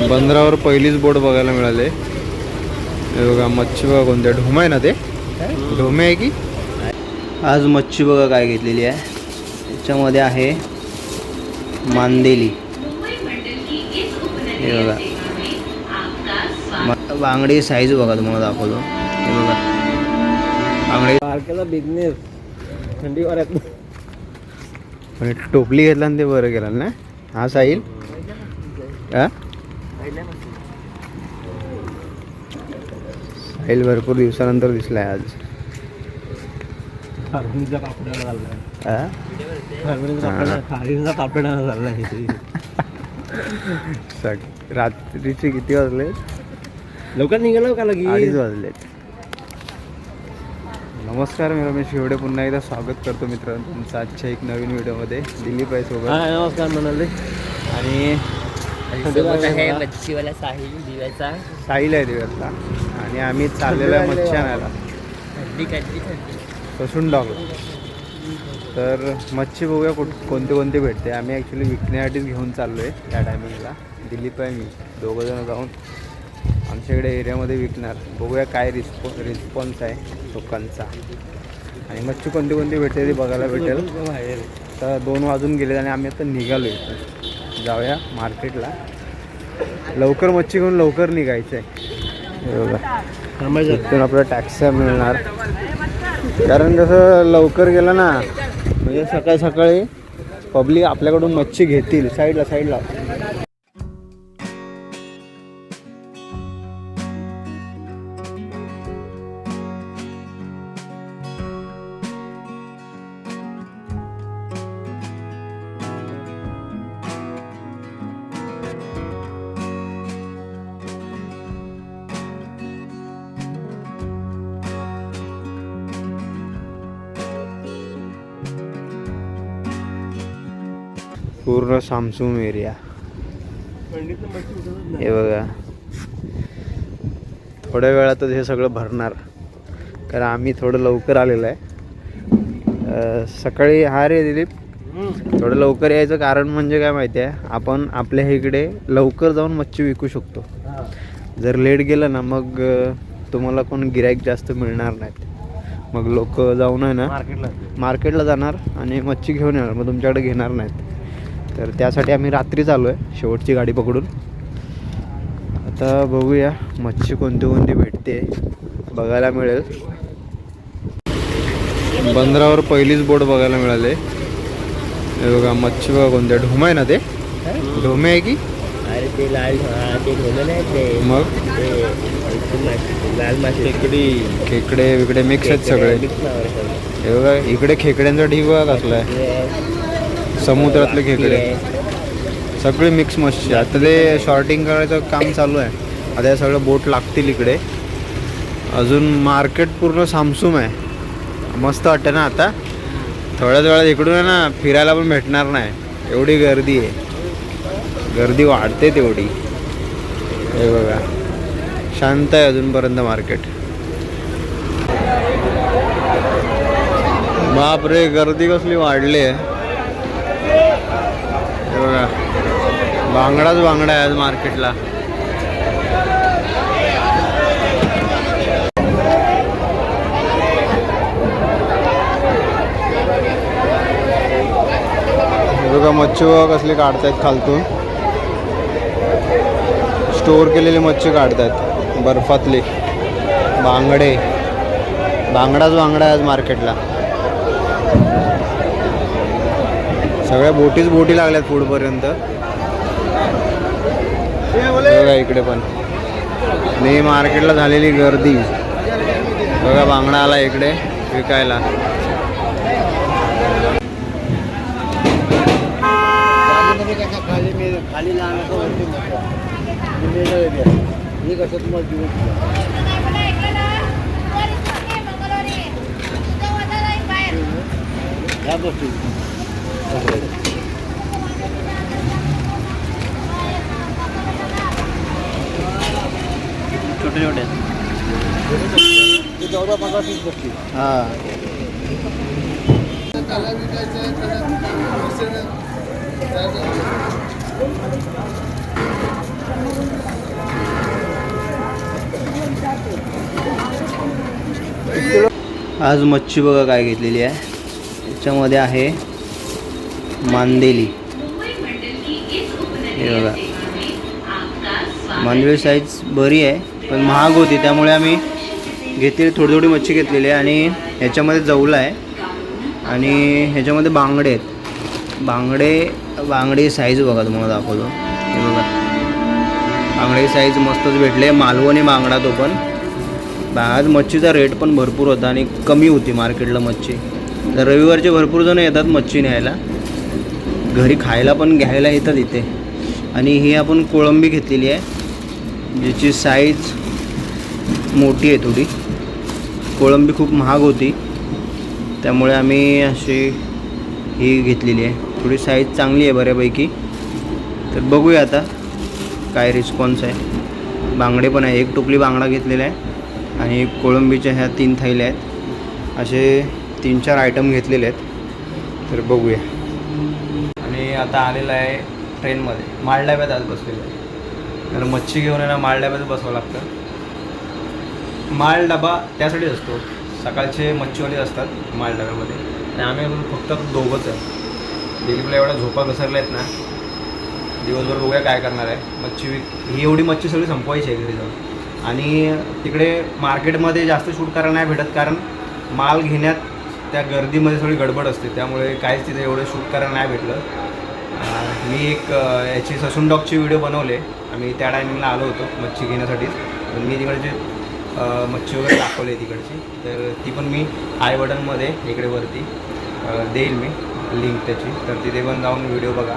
बंदरावर पहिलीच बोट बघायला मिळाले. हे बघा मच्छी बघा कोणत्या ढोमा आहे ना ते? ढोमे आहे की? आज मच्छी बघा काय घेतलेली आहे. त्याच्यामध्ये आहे मांदेली. हे बघा. बांगडी साईज बघा तुम्हाला दाखवतो. हे बघा. बांगडी बारक्याचा बिझनेस थंडी वाऱ्यात. टोपली घेतला आणि ते बरं केलं ना? हा साहिल? हा? साहिल भरपूर दिवसानंतर दिसलाय आज. फार्मिंगचा कापडाला कापडाला सक- रात्रीचे किती वाजले? लवकर निघालो का लगी अडीच वाजलेत नमस्कार मी रमेश एवढे पुन्हा एकदा स्वागत करतो मित्रांनो तुमचं आजच्या एक नवीन व्हिडिओमध्ये. दिलीप आहे सोबत. नमस्कार म्हणाले आणि सोबत आहे मच्छीवाला साहिल दिव्याचा. साहिल आहे दिवसला आणि आम्ही चाललेलो आहे मच्छी आणायला थंडी कधी थंडी कसून डॉग. तर मच्छी बघूया कुठ कोणते कोणते भेटते. आम्ही ॲक्च्युली विकण्यासाठीच घेऊन चाललो आहे त्या टायमिंगला दिलीप आहे मी. दोघंजणं जाऊन आमच्याकडे एरियामध्ये विकणार. बघूया काय रिस्पॉ रिस्पॉन्स आहे लोकांचा. आणि मच्छी कोणती कोणती भेटते ती बघायला भेटेल. तर दोन वाजून गेले आणि आम्ही आता निघालो इथून. जाऊया मार्केटला. लवकर मच्छी घेऊन लवकर निघायचं आहे हे इथून आपल्याला टॅक्सी मिळणार. कारण कसं लवकर गेलं ना म्हणजे सकाळ सकाळी पब्लिक आपल्याकडून मच्छी घेतील साईडला साईडला. पूर्ण सामसूम एरिया. हे बघा. थोड्या वेळातच हे सगळं भरणार. कारण आम्ही थोडं लवकर आलेलं आहे. सकाळी हा रे दिलीप. थोडं लवकर यायचं कारण म्हणजे काय माहिती आहे? आपण आपल्या इकडे लवकर जाऊन मच्छी विकू शकतो. जर लेट गेलं ना मग तुम्हाला कोण गिराईक जास्त मिळणार नाहीत. मग लोक जाऊन आहे ना मार्केटला. मार्केटला जाणार आणि मच्छी घेऊन येणार. मग तुमच्याकडे घेणार नाहीत. तर त्यासाठी आम्ही रात्रीच आलो आहे शेवटची गाडी पकडून. आता बघूया मच्छी कोणती कोणती भेटते बघायला मिळेल. बंदरावर पहिलीच बोट बघायला मिळाले. हे बघा मच्छी बघा कोणत्या ढोमा आहे ना ते? ढोमे आहे की? अरे ते लाल ते ढोलं नाही ते. मग? लाल मासे. खेकडे. विकडे मिक्स आहेत सगळे. हे बघा इकडे खेकड्यांचा ढीग बघा कसला आहे, समुद्रातले खेकडे. सगळे मिक्स मच्छी आता ते शॉर्टिंग करायचं काम चालू आहे. आता हे सगळं बोट लागतील इकडे. अजून मार्केट पूर्ण सामसूम आहे. मस्त वाटतं ना आता. थोड्याच वेळात इकडून आहे ना फिरायला पण भेटणार नाही. एवढी गर्दी आहे. गर्दी वाढते तेवढी. हे बघा. शांत आहे अजूनपर्यंत मार्केट बापरे गर्दी कसली वाढली आहे हे बघा बांगडाच बांगडा आहे आज मार्केटला. बघा मच्छी बघा कसली काढतायत खालतून. स्टोअर केलेली मच्छी काढतायत बर्फातली. बांगडे बांगडाच बांगडा आहे आज मार्केटला. सगळ्या बोटीच बोटी लागल्यात पुढपर्यंत बघा इकडे पण. मी मार्केटला झालेली गर्दी. बघा बांगडा आला इकडे विकायला. खाली मी छोटे छोटे आज मच्छी बघा काय घेतलेली आहे. त्याच्यामध्ये आहे मांदेली. हे बघा. मांदेली साईज बरी आहे. पण महाग होती त्यामुळे आम्ही घेतलेली थोडी थोडी मच्छी घेतलेली आहे आणि ह्याच्यामध्ये जवला आहे. आणि ह्याच्यामध्ये बांगडे आहेत. बांगडे बांगडे साईज बघा तुम्हाला दाखवतो. हे बघा. बांगडे साईज मस्तच भेटले. मालवणी बांगडा तो पण. आज मच्छीचा रेट पण भरपूर होता आणि कमी होती मार्केटला मच्छी. तर रविवारचे भरपूर जण येतात मच्छी न्यायला. घरी खायला पण घ्यायला येतात इथे. आणि ही आपण कोळंबी घेतलेली आहे ज्याची साईज मोठी आहे थोडी. कोळंबी खूप महाग होती. त्यामुळे आम्ही अशी ही घेतलेली आहे. थोडी साईज चांगली आहे बऱ्यापैकी. तर बघूया आता काय रिस्पॉन्स आहे. बांगडे पण आहे. एक टोपली बांगडा घेतलेला आहे. आणि कोळंबीच्या ह्या तीन थैल्या आहेत. असे तीन चार आयटम घेतलेले आहेत. तर बघूया. आणि आता आलेला आहे ट्रेनमध्ये माळडाब्यात आज बसलेलं आहे. तर मच्छी घेऊन यांना माळ डब्यात बसावं लागतं. माल डबा त्यासाठीच असतो. सकाळचे मच्छीवाले असतात माळ डब्यामध्ये. आणि आम्ही अजून फक्त दोघंच आहे. दिलीपला एवढ्या झोपा घसरल्या आहेत ना दिवसभर बघूया काय करणार आहे. मच्छी विक ही एवढी मच्छी सगळी संपवायची आहे घरी जाऊन. आणि तिकडे मार्केटमध्ये जास्त शूट करायला नाही भेटत कारण माल घेण्यात त्या गर्दीमध्ये सगळी गडबड असते. त्यामुळे काहीच तिथे एवढं शूट करायला नाही भेटलं. मी एक याची ससून डॉगची व्हिडिओ बनवले. आम्ही त्या टायमिंगला आलो होतो मच्छी घेण्यासाठी. पण मी तिकडे जे मच्छी वगैरे दाखवली तिकडची. तर ती पण मी आय बटनमध्ये इकडे वरती. देईल मी लिंक त्याची. तर तिथे पण जाऊन व्हिडिओ बघा.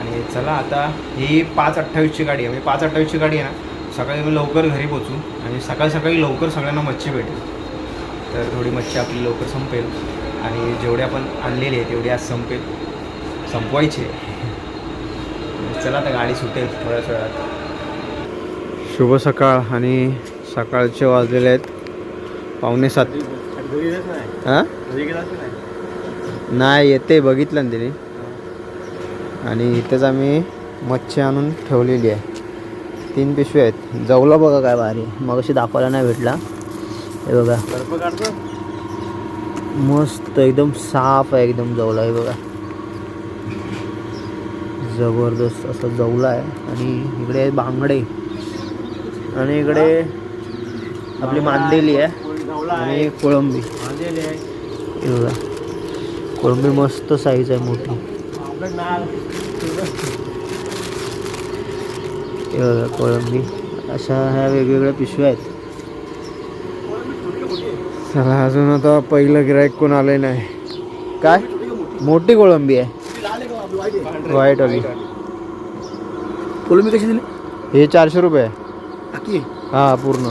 आणि चला आता ही पाच अठ्ठावीसची गाडी आहे. म्हणजे पाच अठ्ठावीसची गाडी आहे ना सकाळी मी लवकर घरी पोचू आणि सकाळी सकाळी लवकर सगळ्यांना मच्छी भेटेल. तर थोडी मच्छी आपली लवकर संपेल आणि जेवढी आपण आणलेली आहे तेवढी आज संपेल. संपवायची आहे. चला आता गाडी सुटेल थोड्याच वेळात. शुभ सकाळ आणि सकाळचे वाजलेले आहेत. पावणे सात. हां? नाही येते बघितलं ना तिने. आणि इथेच आम्ही मच्छी आणून ठेवलेली आहे. तीन पिशवी आहेत. जवला बघा काय भारी. मग अशी दाखवायला नाही भेटला. हे बघा. मस्त एकदम साफ आहे एकदम जवला आहे बघा. जबरदस्त असं जवला आहे. आणि इकडे बांगडे. आणि इकडे आपली मांदेली आहे. आणि कोळंबी. कोळंबी मस्त साईज आहे मोठी. कोळंबी. अशा ह्या वेगवेगळ्या पिशव्या आहेत. चला अजून आता पहिलं गिरायक कोण आले नाही. काय? मोठी कोळंबी आहे. व्हाईट वाली. कोलंबी कशी दिली? हे चारशे रुपये आहे. हा पूर्ण.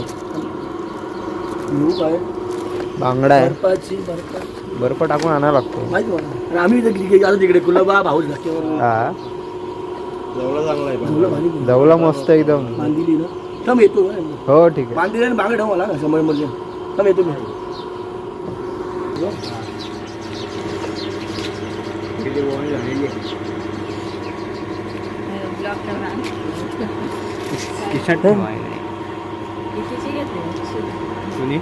येऊ काय बांगडा आहे. बर्फाची बर्फा बर्फ टाकून आणायला लागतो. माहिती मला. आम्ही इथे आता तिकडे. कुलाबा भाऊच धक्क्यावर हा. तुला भारी जवला मस्त एकदम. बांधिली ना. थांब येतो हो ठीक आहे. बांधिली आणि बांगड मला. समोर मध्ये थांब येतो मी. खिशात ठेवायला. कुणी?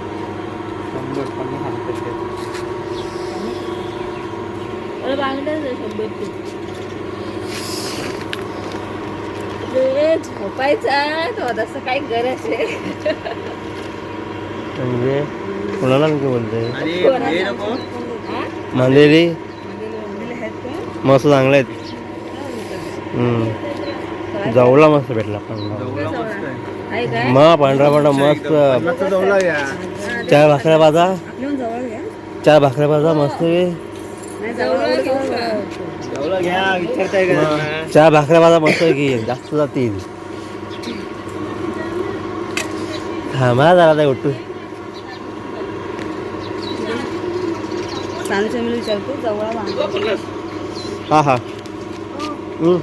झोपायचा तो तसं काही गरज आहे म्हणजे कोणाला नाही बोलते आणि हे नको हा? मांदेली म्हणजे लोंढीला आहेत का? मस्त चांगले आहेत जवला मस्त भेटला मग पांढरा पांढरा मस्त. चार भाकऱ्या भाजा. घ्या चार भाकऱ्या भाजा मस्त? चार भाकऱ्या भाजा मस्त की जास्त जातील हा मला जरा आता उठू. हा हा. तू.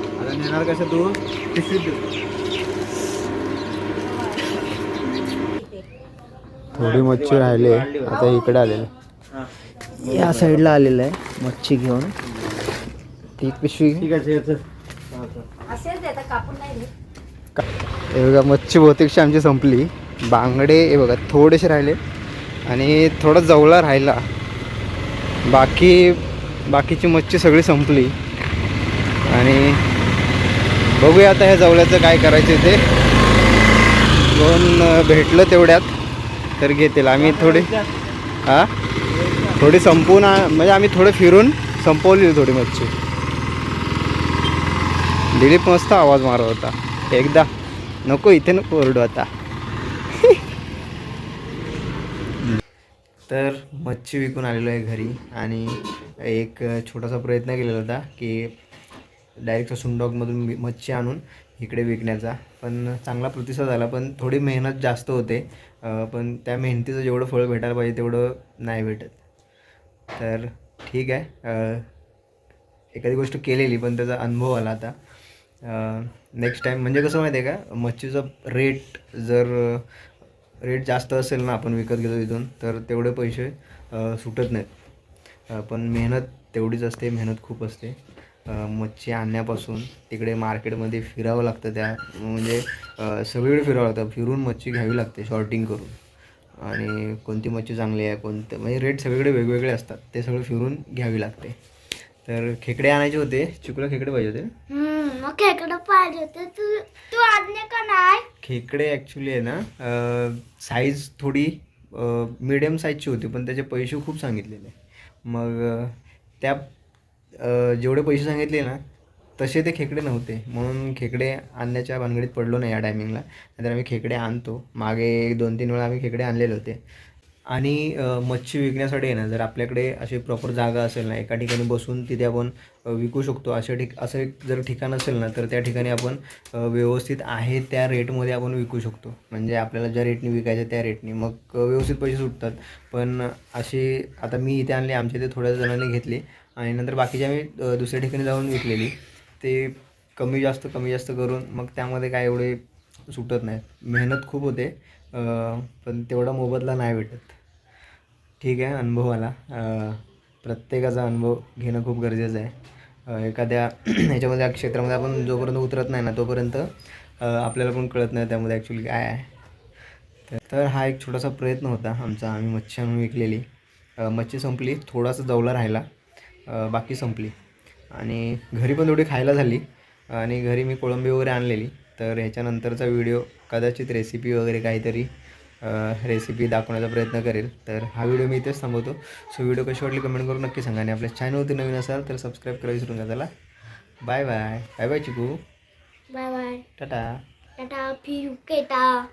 थोडी मच्छी राहिली. आता इकडे आलेलं. या साईडला आलेलं आहे मच्छी घेऊन. ती पिशवी हे बघा मच्छी बहुतेकशी आमची संपली. बांगडे हे बघा थोडेसे राहिले. आणि थोडा जवळा राहिला. बाकी बाकीची मच्छी सगळी संपली. बघूया आता ह्या जवळ्याचं काय करायचं ते. दोन भेटलं तेवढ्यात तर घेतील. आम्ही थोडी हा? थोडी संपून आ- म्हणजे आम्ही थोडं फिरून संपवली थोडी मच्छी. दिलीप मस्त आवाज मारत होता. एकदा नको इथे नको ओरडू आता. तर मच्छी विकून आलेलो आहे घरी आणि एक छोटासा प्रयत्न केलेला होता की डायरेक्ट सुंडॉगमधून मच्छी आणून इकडे विकण्याचा. पण चांगला प्रतिसाद आला पण थोडी मेहनत जास्त होते. पण त्या मेहनतीचं जेवढं फळ भेटायला पाहिजे तेवढं नाही भेटत. तर ठीक आहे. एखादी गोष्ट केलेली पण त्याचा अनुभव आला आता. नेक्स्ट टाईम म्हणजे कसं माहिती आहे का मच्छीचा रेट जर रेट जास्त असेल ना आपण विकत घेतो तिथून तर तेवढे पैसे सुटत नाहीत. पण मेहनत तेवढीच असते मेहनत खूप असते. मच्छी आणण्यापासून तिकडे मार्केटमध्ये फिरावं लागतं त्या म्हणजे सगळीकडे फिरावं लागतं. फिरून मच्छी घ्यावी लागते शॉर्टिंग करून. आणि कोणती मच्छी चांगली आहे कोणतं म्हणजे रेट सगळीकडे वेगवेगळे असतात. ते सगळं फिरून घ्यावी लागते. तर खेकडे आणायचे होते. चिकूला खेकडे पाहिजे होते. खेकडं पाहिजे होते. तू तू आणले का नाही? खेकडे ॲक्च्युली आहे ना साईज थोडी मिडियम साईजची होती पण त्याचे पैसे खूप सांगितलेले. मग त्या जेवढे पैसे सांगितले ना तसे ते खेकडे नव्हते. म्हणून खेकडे आणण्याच्या भानगडीत पडलो नाही या टायमिंगला नाहीतर आम्ही खेकडे आणतो. मागे दोन तीन वेळा आम्ही खेकडे आणलेले होते. आणि मच्छी विकण्यासाठी आहे ना जर आपल्याकडे अशी प्रॉपर जागा असेल ना एका ठिकाणी बसून तिथे आपण विकू शकतो. अशा ठिक असं एक जर ठिकाण असेल ना तर त्या ठिकाणी आपण व्यवस्थित आहे त्या रेटमध्ये आपण विकू शकतो. म्हणजे आपल्याला ज्या रेटने विकायचं त्या रेटने मग व्यवस्थित पैसे सुटतात. पण असे आता मी इथे आणले आमच्या इथे थोड्या जणांनी घेतली. आणि नंतर बाकीचे आम्ही दुसऱ्या ठिकाणी जाऊन विकलेली. ते कमी जास्त कमी जास्त करून मग त्यामध्ये काय एवढे सुटत नाहीत. मेहनत खूप होते पण तेवढा मोबदला नाही भेटत. ठीक आहे अनुभव आला. प्रत्येकाचा अनुभव घेणं खूप गरजेचं आहे. एखाद्या ह्याच्यामध्ये या क्षेत्रामध्ये आपण जोपर्यंत उतरत नाही ना तोपर्यंत आपल्याला पण कळत नाही त्यामध्ये ॲक्च्युली काय आहे. तर- हा एक छोटासा प्रयत्न होता आमचा. आम्ही मच्छी आणून विकलेली. मच्छी संपली. थोडासा जवला राहिला. बाकी संपली. आणि घरी पण थोडी खायला झाली. आणि घरी मी कोळंबी वगैरे आणलेली. तर ह्याच्यानंतरचा व्हिडिओ कदाचित रेसिपी वगैरे काहीतरी रेसिपी दाखवण्याचा प्रयत्न करेल. तर हा व्हिडिओ मी इथेच थांबवतो. सो व्हिडिओ कशी वाटली कमेंट करून नक्की सांगा. आणि आपल्या चॅनलवरती नवीन असाल तर सबस्क्राईब करा विसरून जा त्याला bye bye bye bye Chiku. Bye bye tata tata फिरू केटा